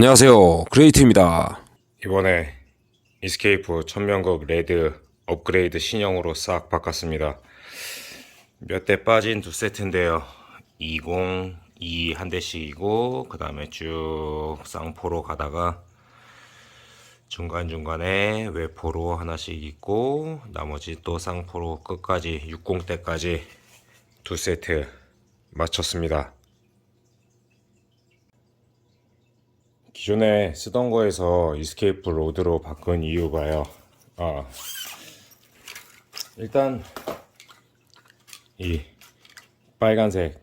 안녕하세요. 그레이트입니다. 이번에 이스케이프 천명국 레드 업그레이드 신형으로 싹 바꿨습니다. 몇 대 빠진 두 세트인데요. 20, 2 한 대씩이고 그 다음에 쭉 쌍포로 가다가 중간중간에 외포로 하나씩 있고 나머지 또 쌍포로 끝까지 60대까지 두 세트 마쳤습니다. 기존에 쓰던 거에서 이스케이프 로드로 바꾼 이유가요. 아, 일단 이 빨간색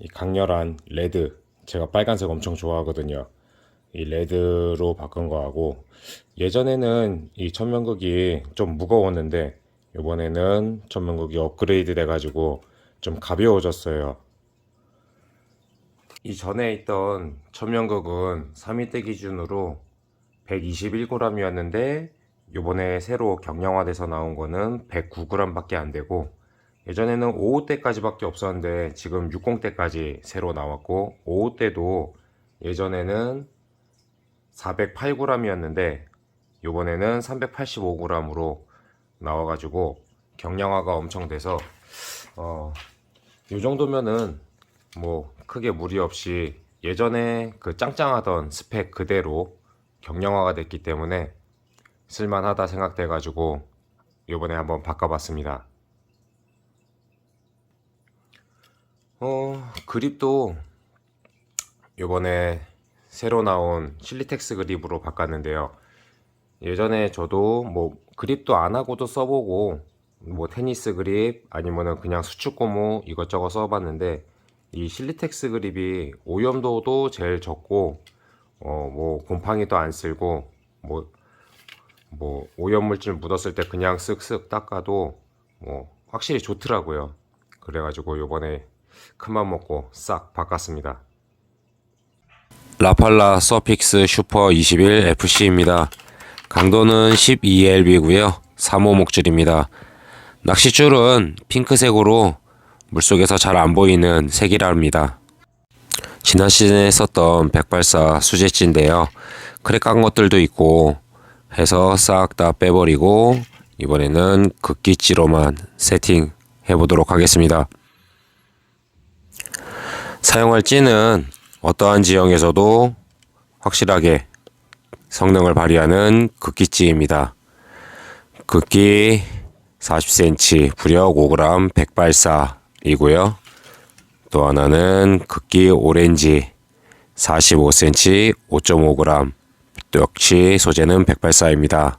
이 강렬한 레드 제가 빨간색 엄청 좋아하거든요. 이 레드로 바꾼 거하고 예전에는 이 천면극이 좀 무거웠는데 이번에는 천면극이 업그레이드 돼가지고 좀 가벼워졌어요. 이 전에 있던 천면극은 3위대 기준으로 121g이었는데 요번에 새로 경량화돼서 나온 거는 109g밖에 안 되고 예전에는 55대까지밖에 없었는데 지금 60대까지 새로 나왔고 55대도 예전에는 408g이었는데 요번에는 385g으로 나와가지고 경량화가 엄청 돼서 어, 요 정도면은 뭐 크게 무리 없이 예전에 그 짱짱하던 스펙 그대로 경량화가 됐기 때문에 쓸만하다 생각돼 가지고 이번에 한번 바꿔봤습니다. 어 그립도 이번에 새로 나온 실리텍스 그립으로 바꿨는데요. 예전에 저도 뭐 그립도 안 하고도 써보고 뭐 테니스 그립 아니면은 그냥 수축 고무 이것저것 써봤는데 이 실리텍스 그립이 오염도도 제일 적고 어 뭐 곰팡이도 안 쓸고 뭐뭐 오염물질 묻었을 때 그냥 쓱쓱 닦아도 뭐 확실히 좋더라고요. 그래가지고 요번에 큰맘 먹고 싹 바꿨습니다. 라팔라 서픽스 슈퍼 21 FC입니다. 강도는 12LB고요. 3호 목줄입니다. 낚싯줄은 핑크색으로 물속에서 잘 안 보이는 색이랍니다. 지난 시즌에 썼던 백발사 수제찌인데요. 크랙 깐 것들도 있고 해서 싹 다 빼버리고 이번에는 극기찌로만 세팅 해보도록 하겠습니다. 사용할 찌는 어떠한 지형에서도 확실하게 성능을 발휘하는 극기찌입니다. 극기 40cm, 부력 5g, 백발사 이고요. 또 하나는 극기 오렌지 45cm, 5.5g. 또 역시 소재는 백발사입니다.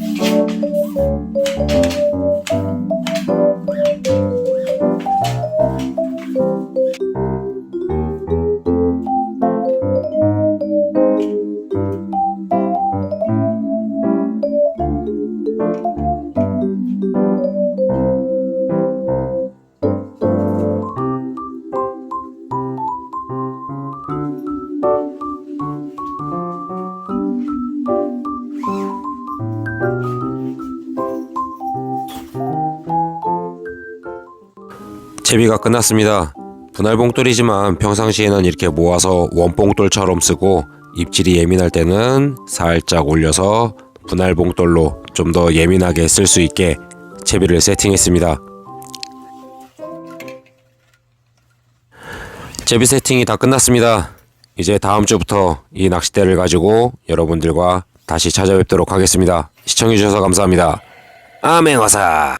채비가 끝났습니다. 분할 봉돌이지만 평상시에는 이렇게 모아서 원봉돌처럼 쓰고 입질이 예민할 때는 살짝 올려서 분할 봉돌로 좀 더 예민하게 쓸 수 있게 채비를 세팅했습니다. 채비 세팅이 다 끝났습니다. 이제 다음 주부터 이 낚싯대를 가지고 여러분들과 다시 찾아뵙도록 하겠습니다. 시청해주셔서 감사합니다. 아메와사